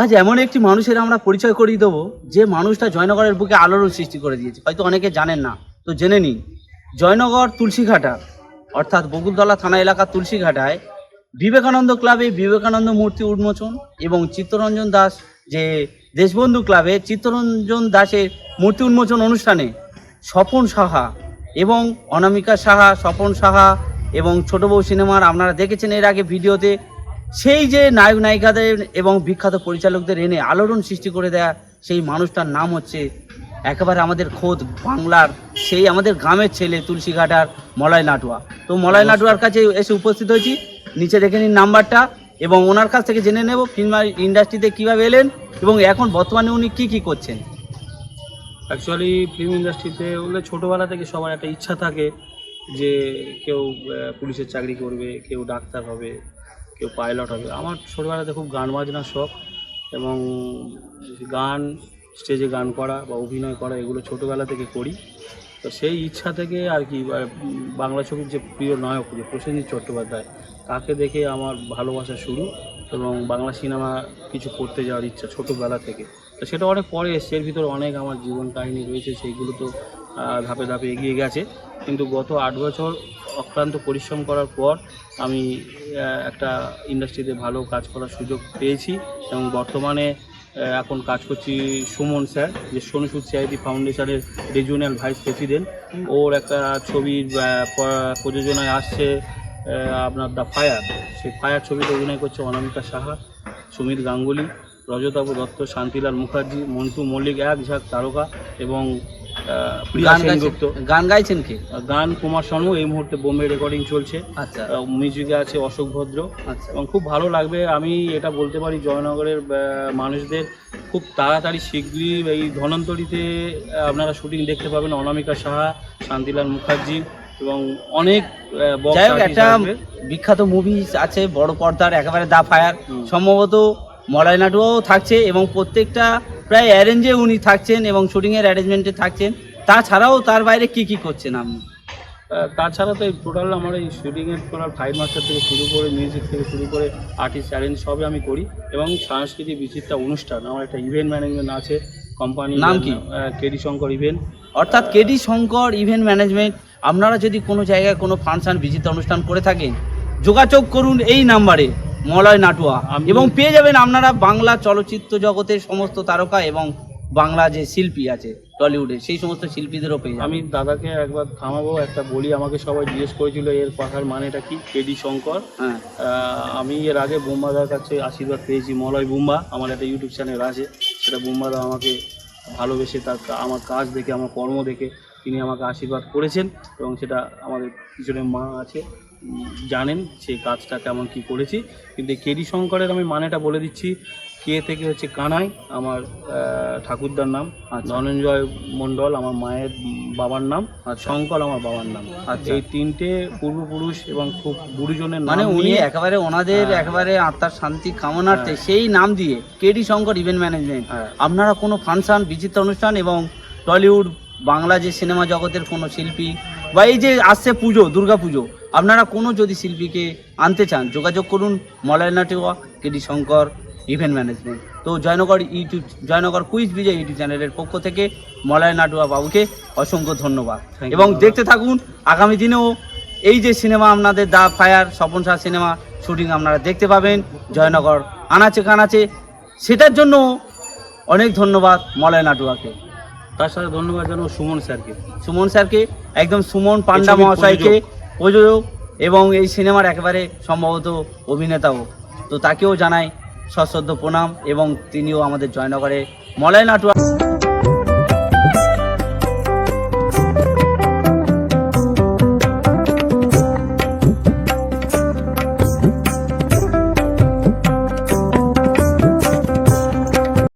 আজ এমন একটি মানুষের আমরা পরিচয় করিয়ে দেবো, যে মানুষটা জয়নগরের বুকে আলোড়ন সৃষ্টি করে দিয়েছে। হয়তো অনেকে জানেন না, তো জেনে নিন। জয়নগর তুলসীঘাটা, অর্থাৎ বকুলতলা থানা এলাকার তুলসীঘাটায় বিবেকানন্দ ক্লাবে বিবেকানন্দ মূর্তি উন্মোচন এবং চিত্তরঞ্জন দাস, যে দেশবন্ধু ক্লাবে চিত্তরঞ্জন দাসের মূর্তি উন্মোচন অনুষ্ঠানে স্বপন সাহা এবং অনামিকা সাহা, স্বপন সাহা এবং ছোট বউ সিনেমার আপনারা দেখেছেন এর আগে ভিডিওতে। সেই যে নায়ক নায়িকাদের এবং বিখ্যাত পরিচালকদের এনে আলোড়ন সৃষ্টি করে দেয়া সেই মানুষটার নাম হচ্ছে একেবারে আমাদের খোদ বাংলার সেই আমাদের গ্রামের ছেলে তুলসীঘাটার মলয় নাটুয়া। তো মলয় নাটুয়ার কাছে এসে উপস্থিত হয়েছি। নিচে দেখে নিন নাম্বারটা এবং ওনার কাছ থেকে জেনে নেব ফিল্ম ইন্ডাস্ট্রিতে কীভাবে এলেন এবং এখন বর্তমানে উনি কি কি করছেন। অ্যাকচুয়ালি ফিল্ম ইন্ডাস্ট্রিতে বললে ছোটোবেলা থেকে সবার একটা ইচ্ছা থাকে যে কেউ পুলিশের চাকরি করবে কেউ ডাক্তার হবে। কেউ পাইলট হবে। আমার ছোটোবেলাতে খুব গান বাজনার শখ এবং গান স্টেজে গান করা বা অভিনয় করা এগুলো ছোটোবেলা থেকে করি। তো সেই ইচ্ছা থেকে আর কি বাংলা ছবির যে প্রিয় নায়ক যে প্রসেনজিৎ চট্টোপাধ্যায়, তাকে দেখে আমার ভালোবাসা শুরু এবং বাংলা সিনেমা কিছু করতে যাওয়ার ইচ্ছা ছোটোবেলা থেকে। তো সেটা অনেক পরে এসছে, এর ভিতরে অনেক আমার জীবন কাহিনী রয়েছে, সেইগুলো তো ধাপে ধাপে এগিয়ে গেছে। কিন্তু গত আট বছর অক্লান্ত পরিশ্রম করার পর আমি একটা ইন্ডাস্ট্রিতে ভালো কাজ করার সুযোগ পেয়েছি এবং বর্তমানে এখন কাজ করছি সুমন স্যার, যে সোনু সুদ সিআইটি ফাউন্ডেশনের রিজিওনাল ভাইস প্রেসিডেন্ট। ওর একটা ছবির প্রযোজনায় আসছে আপনার দ্য ফায়ার। সেই ফায়ার ছবিতে অভিনয় করছে অনামিকা সাহা, সুমিত গাঙ্গুলি রজতাবু দত্ত, শান্তিলাল মুখার্জি, মন্টু মল্লিক, এক ঝাঁক তারকা এবং গান গাইছেন কে? গান কুমার শর্ম এই মুহূর্তে বোম্বে রেকর্ডিং চলছে। আচ্ছা। মিউজিকে আছে অশোক ভদ্র। আচ্ছা। এবং খুব ভালো লাগবে আমি এটা বলতে পারি জয়নগরের মানুষদের খুব তাড়াতাড়ি শীঘ্রই এই ধনন্তরীতে আপনারা শুটিং দেখতে পাবেন অনামিকা সাহা শান্তিলাল মুখার্জি এবং অনেক যাই হোক একটা বিখ্যাত মুভি আছে বড় পর্দার একেবারে দা ফায়ার। সম্ভবত মলয় নাটুয়াও থাকছে এবং প্রত্যেকটা প্রায় অ্যারেঞ্জে উনি থাকছেন এবং শুটিংয়ের অ্যারেঞ্জমেন্টে থাকছেন। তাছাড়াও তার বাইরে কি কি করছেন আপনি তাছাড়া তো এই টোটাল আমার এই শুটিংয়ের টোটাল ফাইভ মাস্টার থেকে শুরু করে মিউজিক থেকে শুরু করে আর্টিস্ট অ্যারেঞ্জ সবই আমি করি এবং সাংস্কৃতিক বিচিত্রা অনুষ্ঠান আমার একটা ইভেন্ট ম্যানেজমেন্ট আছে কোম্পানি নাম কি? কেডি শঙ্কর ইভেন্ট অর্থাৎ কেডি শঙ্কর ইভেন্ট ম্যানেজমেন্ট আপনারা যদি কোনো জায়গায় কোনো ফাংশন ভিজিট অনুষ্ঠান করে থাকেন যোগাযোগ করুন এই নাম্বারে মলয় নাটুয়া। এবং পেয়ে যাবেন আপনারা বাংলা চলচ্চিত্র জগতের সমস্ত তারকা এবং বাংলা যে শিল্পী আছে টলিউডে সেই সমস্ত শিল্পীদেরও পেয়ে আমি দাদাকে একবার থামাবো একটা বলি আমাকে সবাই জিজ্ঞেস করেছিল এর কথার মানেটা কি? কেডি শঙ্কর। হ্যাঁ। আমি এর আগে বোম্বাদার কাছে আশীর্বাদ পেয়েছি মলয় বুম্বা আমার একটা ইউটিউব চ্যানেল আছে। সেটা বুম্বাদা আমাকে ভালোবেসে তার আমার কাজ দেখে আমার কর্ম দেখে তিনি আমাকে আশীর্বাদ করেছেন এবং সেটা আমাদের পিছনে মা আছে। জানেন সেই কাজটা কেমন কি করেছি কিন্তু কেডি শঙ্করের আমি মানেটা বলে দিচ্ছি কে থেকে হচ্ছে কানাই আমার ঠাকুরদার নাম আচ্ছা। ধনঞ্জয় মণ্ডল আমার মায়ের বাবার নাম আর শঙ্কর আমার বাবার নাম আর এই তিনটে পূর্বপুরুষ এবং খুব গুরুজনের মানে উনি একেবারে ওনাদের হ্যাঁ। একেবারে আত্মার শান্তি কামনার্থে হ্যাঁ। সেই নাম দিয়ে কেডি শঙ্কর ইভেন্ট ম্যানেজমেন্ট। আপনারা কোনো ফাংশন বিচিত্র অনুষ্ঠান এবং টলিউড বাংলা যে সিনেমা জগতের কোনো শিল্পী বা এই যে আসছে পুজো দুর্গা পুজো আপনারা কোনো যদি শিল্পীকে আনতে চান যোগাযোগ করুন Malay Natua KD Shankar event management. তো Joynagar YouTube Joynagar quiz Bijoy YouTube চ্যানেলের পক্ষ থেকে মলয় নাটুয়া বাবুকে অসংখ্য ধন্যবাদ। এবং দেখতে থাকুন আগামী দিনেও এই যে সিনেমা আপনাদের the fire Swapan Shah cinema shooting আপনারা দেখতে পাবেন জয়নগর আনাচে কানাচে। সেটার জন্য অনেক ধন্যবাদ মলয় নাটুয়াকে তার সাথে ধন্যবাদ জানাব সুমন স্যারকে। সুমন স্যারকে একদম সুমন পান্ডা মহাশয়কে প্রযোজক এবং এই সিনেমার একেবারে সম্ভবত অভিনেতাও। তো তাকেও জানাই সশ্রদ্ধ প্রণাম এবং তিনিও আমাদের জয়নগরে মলয় নাটুয়া